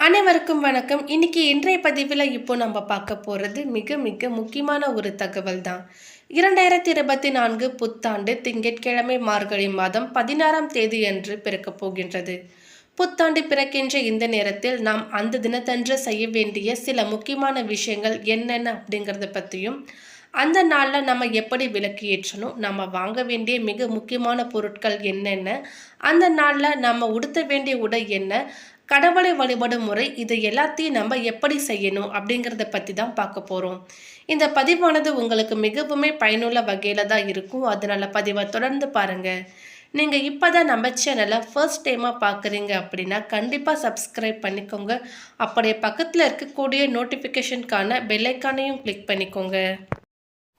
அனைவருக்கும் வணக்கம். இன்னைக்கு இன்றைய பதிவில் இப்போ நம்ம பார்க்க போகிறது மிக மிக முக்கியமான ஒரு தகவல் தான் இரண்டாயிரத்தி இருபத்தி நான்கு புத்தாண்டு திங்கட்கிழமை மார்கழி மாதம் பதினாறாம் தேதி அன்று பிறக்கப் போகின்றது. புத்தாண்டு பிறக்கின்ற இந்த நேரத்தில் நாம் அந்த தினத்தன்று செய்ய வேண்டிய சில முக்கியமான விஷயங்கள் என்னென்ன அப்படிங்கிறத பற்றியும் அந்த நாளில் நம்ம எப்படி விளக்கு ஏற்றணும் நம்ம வாங்க வேண்டிய மிக முக்கியமான பொருட்கள் என்னென்ன அந்த நாளில் நம்ம உடுத்த வேண்டிய உடை என்ன கடவுளை வழிபடும் முறை இது எல்லாத்தையும் நம்ம எப்படி செய்யணும் அப்படிங்கிறத பற்றி தான் பார்க்க போகிறோம் இந்த பதிவானது உங்களுக்கு மிகவுமே பயனுள்ள வகையில் தான் இருக்கும். அதனால் பதிவை தொடர்ந்து பாருங்கள் நீங்கள் இப்போ தான் நம்ம சேனலை ஃபர்ஸ்ட் டைமாக பார்க்குறீங்க அப்படின்னா கண்டிப்பாக சப்ஸ்கிரைப் பண்ணிக்கோங்க. அப்படியே பக்கத்தில் இருக்கக்கூடிய நோட்டிஃபிகேஷனுக்கான பெல்லைக்கானையும் கிளிக் பண்ணிக்கோங்க.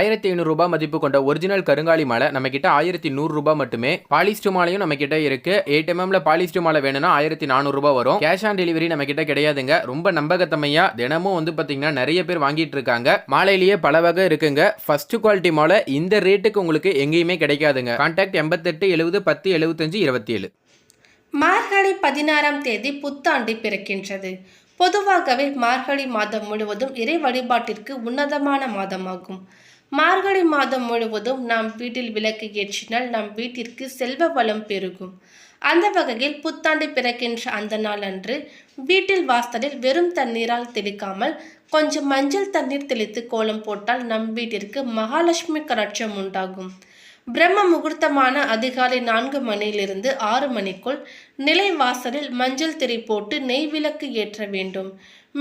ஆயிரத்தி ஐநூறுரூபா மதிப்பு கொண்ட ஒரிஜினல் கருங்காலி மாலை நம்ம கிட்ட ஆயிரத்தி நூறுரூபா மட்டுமே. பாலிஸ்டர் மாலையும் நம்ம கிட்ட இருக்கு எயிட் எம்எம்ல பாலிஸ்டர் மாலை வேணும்னா ஆயிரத்தி நானூறுரூபா வரும். கேஷ் ஆன் டெலிவரி நம்ம கிட்ட கிடையாதுங்க. ரொம்ப நம்பகத்தமையா தினமும் வந்து பாத்தீங்கன்னா நிறைய பேர் வாங்கிட்டு இருக்காங்க. மாலையிலேயே பல வகை இருக்குங்க. ஃபர்ஸ்ட் குவாலிட்டி மாலை இந்த ரேட்டுக்கு உங்களுக்கு எங்கேயுமே கிடைக்காதுங்க. கான்டாக்ட் எண்பத்தெட்டு எழுபது பத்து எழுபத்தஞ்சு இருபத்தி ஏழு மார்கழி பதினாறாம் தேதி புத்தாண்டு பிறக்கின்றது. பொதுவாகவே மார்கழி மாதம் முழுவதும் இறை வழிபாட்டிற்கு உன்னதமான மாதமாகும். மார்கழி மாதம் முழுவதும் நாம் வீட்டில் விளக்கு ஏற்றினால் நம் வீட்டிற்கு செல்வ வளம் பெருகும். அந்த வகையில் புத்தாண்டு பிறக்கின்ற அந்த நாள் அன்று வீட்டில் வாசலில் வெறும் தண்ணீரால் தெளிக்காமல் கொஞ்சம் மஞ்சள் தண்ணீர் தெளித்து கோலம் போட்டால் நம் வீட்டிற்கு மகாலட்சுமி கடாட்சம் உண்டாகும். பிரம்ம முகூர்த்தமான அதிகாலை நான்கு மணியிலிருந்து ஆறு மணிக்குள் நிலை வாசலில் மஞ்சள் திரி போட்டு நெய் விளக்கு ஏற்ற வேண்டும்.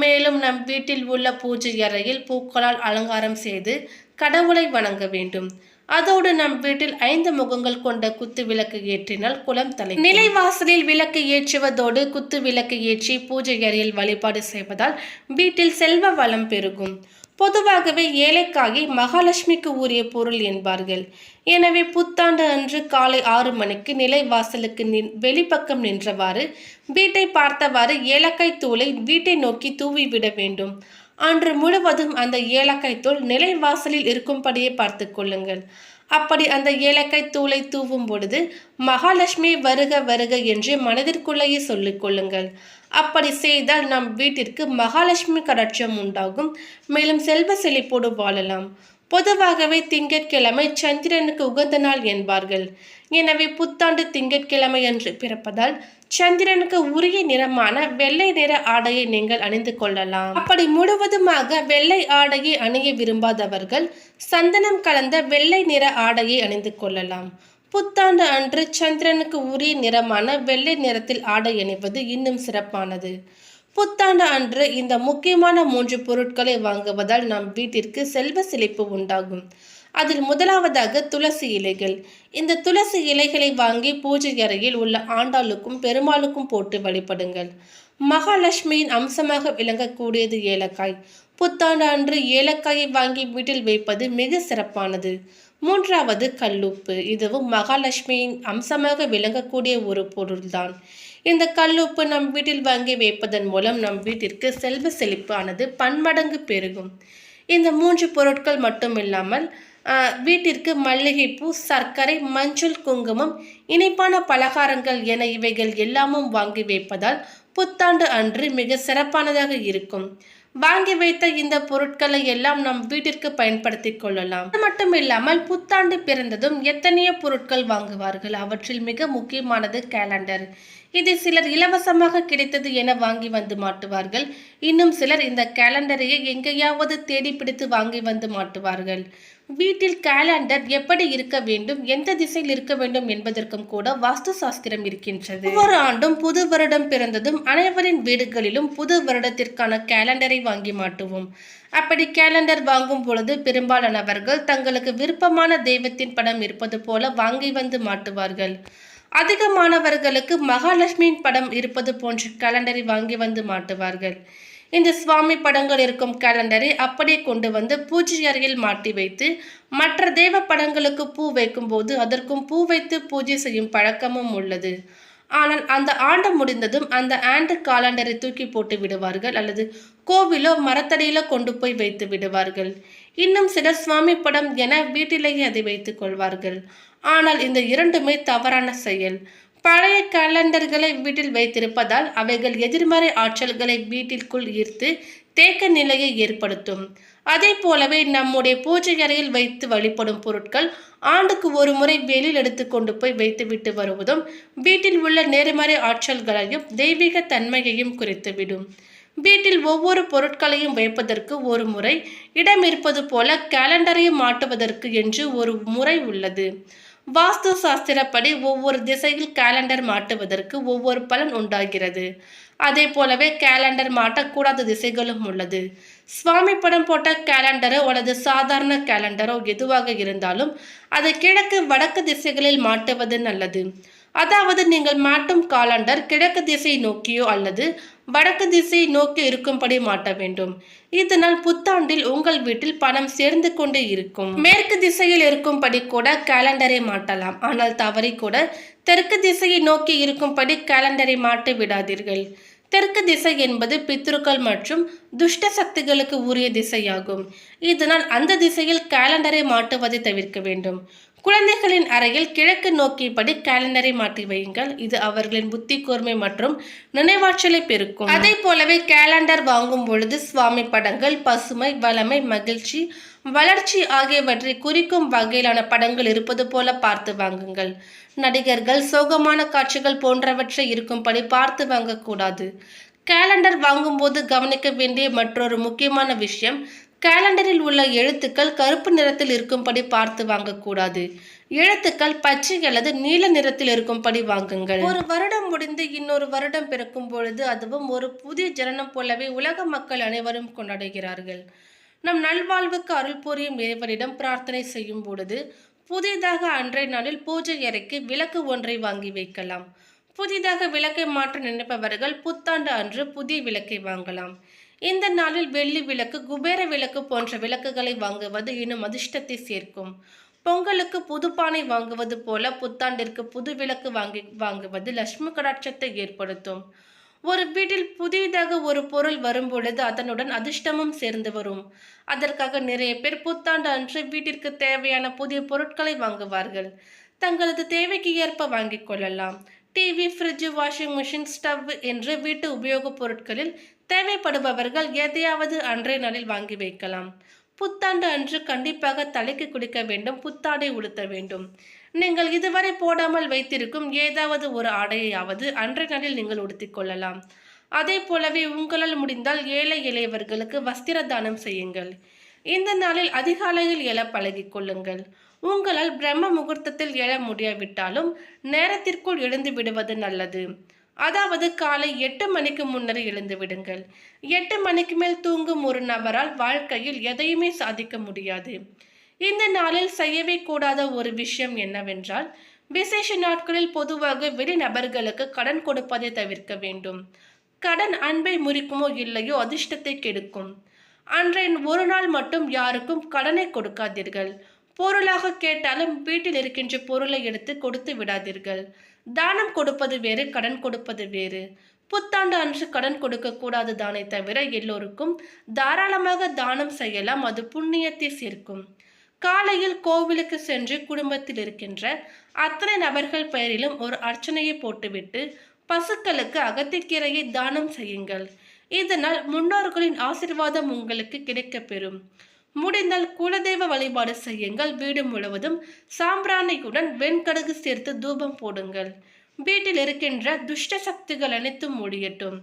மேலும் நம் வீட்டில் உள்ள பூஜை அறையில் பூக்களால் அலங்காரம் செய்து கடவுளை வணங்க வேண்டும். அதோடு நம் வீட்டில் ஐந்து முகங்கள் கொண்ட குத்து விளக்கு ஏற்றினால் குளம் தலை நிலைவாசலில் விளக்கு ஏற்றுவதோடு குத்து விளக்கு ஏற்றி பூஜை அறையில் வழிபாடு செய்வதால் வீட்டில் செல்வ வளம் பெருகும். பொதுவாகவே ஏழைக்காகி மகாலட்சுமிக்கு உரிய பொருள் என்பார்கள். எனவே புத்தாண்டு அன்று காலை ஆறு மணிக்கு நிலைவாசலுக்கு நின் வெளிப்பக்கம் நின்றவாறு வீட்டை பார்த்தவாறு ஏலக்காய் தூளை வீட்டை நோக்கி தூவி விட வேண்டும். அன்று முழுவதும் அந்த ஏலக்காய் தூள் நிலை வாசலில் இருக்கும்படியே பார்த்து கொள்ளுங்கள். அப்படி அந்த ஏலக்காய் தூளை தூவும் பொழுது மகாலட்சுமி வருக வருக என்று மனதிற்குள்ளேயே சொல்லிக் கொள்ளுங்கள். அப்படி செய்தால் நம் வீட்டிற்கு மகாலட்சுமி கடாட்சம் உண்டாகும். மேலும் செல்வ செழிப்போடு வாழலாம். பொதுவாகவே திங்கட்கிழமை சந்திரனுக்கு உகந்த நாள் என்பார்கள். எனவே புத்தாண்டு திங்கட்கிழமை என்று பிறப்பதால் சந்திரனுக்கு உரிய நிறமான வெள்ளை நிற ஆடையை நீங்கள் அணிந்து கொள்ளலாம். அப்படி முழுவதுமாக வெள்ளை ஆடையை அணிய விரும்பாதவர்கள் சந்தனம் கலந்த வெள்ளை நிற ஆடையை அணிந்து கொள்ளலாம். புத்தாண்டு அன்று சந்திரனுக்கு உரிய நிறமான வெள்ளை நிறத்தில் ஆடை அணிவது இன்னும் சிறப்பானது. புத்தாண்டு அன்று இந்த முக்கியமான மூன்று பொருட்களை வாங்குவதால் நம் வீட்டிற்கு செல்வ செழிப்பு உண்டாகும். அதில் முதலாவதாக துளசி இலைகள். இந்த துளசி இலைகளை வாங்கி பூஜை அறையில் உள்ள ஆண்டாளுக்கும் பெருமாளுக்கும் போட்டு வழிபடுங்கள். மகாலட்சுமியின் அம்சமாக விளங்கக்கூடியது ஏலக்காய். புத்தாண்டு அன்று ஏலக்காயை வாங்கி வீட்டில் வைப்பது மிக சிறப்பானது. மூன்றாவது கல்லுப்பு. இதுவும் மகாலட்சுமியின் அம்சமாக விளங்கக்கூடிய ஒரு பொருள்தான். இந்த கல்லுப்பு நம் வீட்டில் வாங்கி வைப்பதன் மூலம் நம் வீட்டிற்கு செல்வ செழிப்பானது பன்மடங்கு பெருகும். இந்த மூன்று பொருட்கள் மட்டும் இல்லாமல் வீட்டிற்கு மல்லிகைப்பூ சர்க்கரை மஞ்சள் குங்குமம் இனிப்பான பலகாரங்கள் என இவைகள் எல்லாமும் வாங்கி வைப்பதால் புத்தாண்டு அன்று மிக சிறப்பானதாக இருக்கும். வாங்கி வைத்த இந்த பொருட்களை எல்லாம் நம் வீட்டிற்கு பயன்படுத்திக் கொள்ளலாம். அது மட்டும் இல்லாமல் புத்தாண்டு பிறந்ததும் எத்தனையோ பொருட்கள் வாங்குவார்கள். அவற்றில் மிக முக்கியமானது கேலண்டர் இதை சிலர் இலவசமாக கிடைத்தது என வாங்கி வந்து மாட்டுவார்கள். இன்னும் சிலர் இந்த கேலண்டரையே எங்கேயாவது தேடி பிடித்து வாங்கி வந்து மாட்டுவார்கள். வீட்டில் கேலண்டர் எப்படி இருக்க வேண்டும் எந்த திசையில் இருக்க வேண்டும் என்பதற்கும் கூட வாஸ்து சாஸ்திரம் இருக்கின்றது. ஒவ்வொரு ஆண்டும் புது வருடம் பிறந்ததும் அனைவரின் வீடுகளிலும் புது வருடத்திற்கான கேலண்டரை வாங்கி மாட்டுவோம். அப்படி கேலண்டர் வாங்கும் பொழுது பெரும்பாலானவர்கள் தங்களுக்கு விருப்பமான தெய்வத்தின் படம் இருப்பது போல வாங்கி வந்து மாட்டுவார்கள். அதிகமானவர்களுக்கு மகாலட்சுமியின் படம் இருப்பது போன்ற கேலண்டரை வாங்கி வந்து மாட்டுவார்கள். இந்த சுவாமி படங்கள் இருக்கும் கேலண்டரை அப்படியே கொண்டு வந்து பூஜை அறையில் மாட்டி வைத்து மற்ற தேவ படங்களுக்கு பூ வைக்கும்போது அதற்கும் பூ வைத்து பூஜை செய்யும் பழக்கமும் உள்ளது. ஆனால் அந்த ஆண்டு முடிந்ததும் அந்த ஆண்டு காலண்டரை தூக்கி போட்டு விடுவார்கள் அல்லது கோவிலோ மரத்தடியிலோ கொண்டு போய் வைத்து விடுவார்கள். இன்னும் சிலர் சுவாமி படம் என வீட்டிலேயே அதை வைத்துக் கொள்வார்கள். ஆனால் இந்த இரண்டுமே தவறான செயல். பழைய கேலண்டர்களை வீட்டில் வைத்திருப்பதால் அவைகள் எதிர்மறை ஆற்றல்களை வீட்டிற்குள் ஈர்த்து தேக்க நிலையை ஏற்படுத்தும். அதே போலவே நம்முடைய பூஜை அறையில் வைத்து வழிபடும் பொருட்கள் ஆண்டுக்கு ஒரு முறை வெளியில் எடுத்து கொண்டு போய் வைத்துவிட்டு வருவதும் வீட்டில் உள்ள நேர்மறை ஆற்றல்களையும் தெய்வீக தன்மையையும் குறைத்துவிடும். வீட்டில் ஒவ்வொரு பொருட்களையும் வைப்பதற்கு ஒரு முறை இடம் இருப்பது போல கேலண்டரையும் மாட்டுவதற்கு என்று ஒரு முறை உள்ளது. வாஸ்து சாஸ்திரப்படி ஒவ்வொரு திசையில் கேலண்டர் மாட்டுவதற்கு ஒவ்வொரு பலன் உண்டாகிறது. அதே போலவே கேலண்டர் மாட்டக்கூடாத திசைகளும் உள்ளது. சுவாமி படம் போட்ட கேலண்டரோ அல்லது சாதாரண கேலண்டரோ எதுவாக இருந்தாலும் அதை கிழக்கு வடக்கு திசைகளில் மாட்டுவது நல்லது. அதாவது நீங்கள் மாட்டும் காலண்டர் கிழக்கு திசை நோக்கியோ அல்லது வடக்கு திசை நோக்கி இருக்கும்படி மாட்ட வேண்டும். இதனால் புத்தாண்டில் உங்கள் வீட்டில் பணம் சேர்ந்து கொண்டே இருக்கும். மேற்கு திசையில் இருக்கும்படி கூட கேலண்டரை மாட்டலாம். ஆனால் தவறி கூட தெற்கு திசையை நோக்கி இருக்கும்படி கேலண்டரை மாட்டி விடாதீர்கள். தெற்கு திசை என்பது பித்ருக்கள் மற்றும் துஷ்ட சக்திகளுக்கு உரிய திசையாகும். இதனால் அந்த திசையில் கேலண்டரை மாட்டுவதை தவிர்க்க வேண்டும். குழந்தைகளின் அறையில் கிழக்கு நோக்கியபடி கேலண்டரை மாற்றி வையுங்கள். இது அவர்களின் புத்தி கூர்மை மற்றும் நினைவாற்றலை பெருக்கும். அதே போலவே கேலண்டர் வாங்கும் பொழுது சுவாமி படங்கள் பசுமை வளமை மகிழ்ச்சி வளர்ச்சி ஆகியவற்றை குறிக்கும் வகையிலான படங்கள் இருப்பது போல பார்த்து வாங்குங்கள். நடிகர்கள் சோகமான காட்சிகள் போன்றவற்றை இருக்கும்படி பார்த்து வாங்கக்கூடாது. கேலண்டர் வாங்கும்போது கவனிக்க வேண்டிய மற்றொரு முக்கியமான விஷயம் கேலண்டரில் உள்ள எழுத்துக்கள் கருப்பு நிறத்தில் இருக்கும்படி பார்த்து வாங்கக்கூடாது. எழுத்துக்கள் பச்சை அல்லது நீல நிறத்தில் இருக்கும்படி வாங்குங்கள். ஒரு வருடம் முடிந்து இன்னொரு வருடம் பிறக்கும் பொழுது அதுவும் ஒரு புதிய ஜனனம் போலவே உலக மக்கள் அனைவரும் கொண்டாடுகிறார்கள். நம் நல்வாழ்வுக்கு அருள் புரியும் இறைவனிடம் பிரார்த்தனை செய்யும் பொழுது புதிதாக அன்றைய நாளில் பூஜை அறைக்கு விளக்கு ஒன்றை வாங்கி வைக்கலாம். புதிதாக விளக்கை மாற்ற நினைப்பவர்கள் புத்தாண்டு அன்று புதிய விளக்கை வாங்கலாம். இந்த நாளில் வெள்ளி விளக்கு குபேர விளக்கு போன்ற விளக்குகளை வாங்குவது இன்னும் அதிர்ஷ்டத்தை சேர்க்கும். பொங்கலுக்கு புதுப்பானை வாங்குவது போல புத்தாண்டிற்கு புது விளக்கு வாங்கி வாங்குவது லட்சுமி கடாட்சத்தை ஏற்படுத்தும். ஒரு வீட்டில் புதிதாக ஒரு பொருள் வரும் பொழுது அதனுடன் அதிர்ஷ்டமும் சேர்ந்து வரும். அதற்காக நிறைய பேர் புத்தாண்டு அன்று வீட்டிற்கு தேவையான புதிய பொருட்களை வாங்குவார்கள். தங்களது தேவைக்கு ஏற்ப வாங்கிக் கொள்ளலாம். TV fridge washing machine stove என்று வீட்டு உபயோகப் பொருட்களில் தேவைப்படுபவர்கள் எதையாவது அன்றைய நாளில் வாங்கி வைக்கலாம். புத்தாண்டு அன்று கண்டிப்பாக தலைக்கு குளிக்க வேண்டும் புத்தாடை உடுத்த வேண்டும். நீங்கள் இதுவரை போடாமல் வைத்திருக்கும் ஏதாவது ஒரு ஆடையாவது அன்றைய நாளில் நீங்கள் உடுத்திக் கொள்ளலாம். அதே போலவே உங்களால் முடிந்தால் ஏழை இளையவர்களுக்கு வஸ்திர தானம் செய்யுங்கள். இந்த நாளில் அதிகாலையில் எழ பழகிக் கொள்ளுங்கள். உங்களால் பிரம்ம முகூர்த்தத்தில் எழ முடியாவிட்டாலும் நேரத்திற்குள் எழுந்து விடுவது நல்லது. அதாவது காலை எட்டு மணிக்கு முன்னர் எழுந்து விடுங்கள். எட்டு மணிக்கு மேல் தூங்கும் ஒரு நபரால் வாழ்க்கையில் எதையுமே சாதிக்க முடியாது. இந்த நாளில் செய்யவே கூடாத ஒரு விஷயம் என்னவென்றால் விசேஷ நாட்களில் பொதுவாக வெளிநபர்களுக்கு கடன் கொடுப்பதை தவிர்க்க வேண்டும். கடன் அன்பை முறிக்குமோ இல்லையோ அதிர்ஷ்டத்தை கெடுக்கும். அன்றைய ஒரு நாள் மட்டும் யாருக்கும் கடனை கொடுக்காதீர்கள். பொருளாக கேட்டாலும் வீட்டில் இருக்கின்ற பொருளை எடுத்து கொடுத்து விடாதீர்கள். தானம் கொடுப்பது வேறு கடன் கொடுப்பது வேறு. புத்தாண்டு அன்று கடன் கொடுக்கக்கூடாது தானே தவிர எல்லோருக்கும் தாராளமாக தானம் செய்யலாம் அது புண்ணியத்தை சேர்க்கும். காலையில் கோவிலுக்கு சென்று குடும்பத்தில் இருக்கின்ற அத்தனை நபர்கள் பெயரிலும் ஒரு அர்ச்சனையை போட்டுவிட்டு பசுக்களுக்கு அகத்திக்கீரையை தானம் செய்யுங்கள். இதனால் முன்னோர்களின் ஆசிர்வாதம் உங்களுக்கு கிடைக்கப்பெறும் முடிந்தால் குலதெய்வ வழிபாடு செய்யுங்கள். வீடு முழுவதும் சாம்பிராணியுடன் வெண்கடுகு சேர்த்து தூபம் போடுங்கள். வீட்டில் இருக்கின்ற துஷ்ட சக்திகள் அனைத்தும் முடியட்டும்.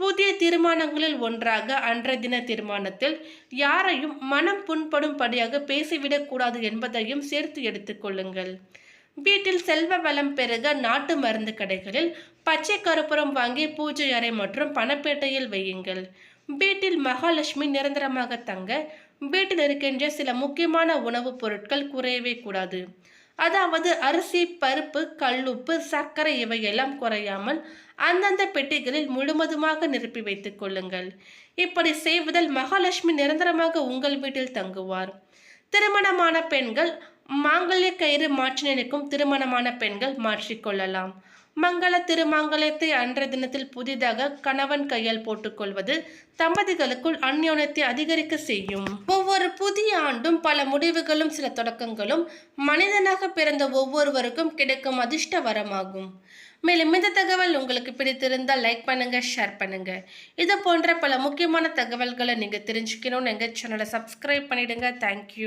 புதிய தீர்மானங்களில் ஒன்றாக அன்றைய தின தீர்மானத்தில் யாரையும் மனம் புண்படும்படியாக பேசிவிடக்கூடாது என்பதையும் சேர்த்து எடுத்துக்கொள்ளுங்கள் வீட்டில் செல்வ வளம் பெருக நாட்டு மருந்து கடைகளில் பச்சை கருப்புரம் வாங்கி பூஜை அறை மற்றும் பணப்பேட்டையில் வையுங்கள். வீட்டில் மகாலட்சுமி நிரந்தரமாக தங்க வீட்டில் இருக்கின்ற சில முக்கியமான உணவுப் பொருட்கள் குறையவே கூடாது. அதாவது அரிசி பருப்பு கல்லுப்பு சர்க்கரை இவையெல்லாம் குறையாமல் அந்தந்த பெட்டிகளில் முழுவதுமாக நிரப்பி வைத்துக் கொள்ளுங்கள். இப்படி செய்வதில் மகாலட்சுமி நிரந்தரமாக உங்கள் வீட்டில் தங்குவார். திருமணமான பெண்கள் மாங்கல்ய கயிறு மாற்றி நினைக்கும் திருமணமான பெண்கள் மாற்றிக்கொள்ளலாம் மங்கள திருமங்கலத்தை அன்ற தினத்தில் புதிதாக கணவன் கையால் போட்டுக்கொள்வது தம்பதிகளுக்குள் அந்யோன்யத்தை அதிகரிக்க செய்யும். ஒவ்வொரு புதிய ஆண்டும் பல முடிவுகளும் சில தொடக்கங்களும் மனிதனாக பிறந்த ஒவ்வொருவருக்கும் கிடைக்கும் அதிர்ஷ்ட வரமாகும் மேலும் இந்த தகவல் உங்களுக்கு பிடித்திருந்தால் லைக் பண்ணுங்க ஷேர் பண்ணுங்க. இது போன்ற பல முக்கியமான தகவல்களை நீங்க தெரிஞ்சுக்கணும்னு எங்க சேனலை சப்ஸ்கிரைப் பண்ணிடுங்க. தேங்க்யூ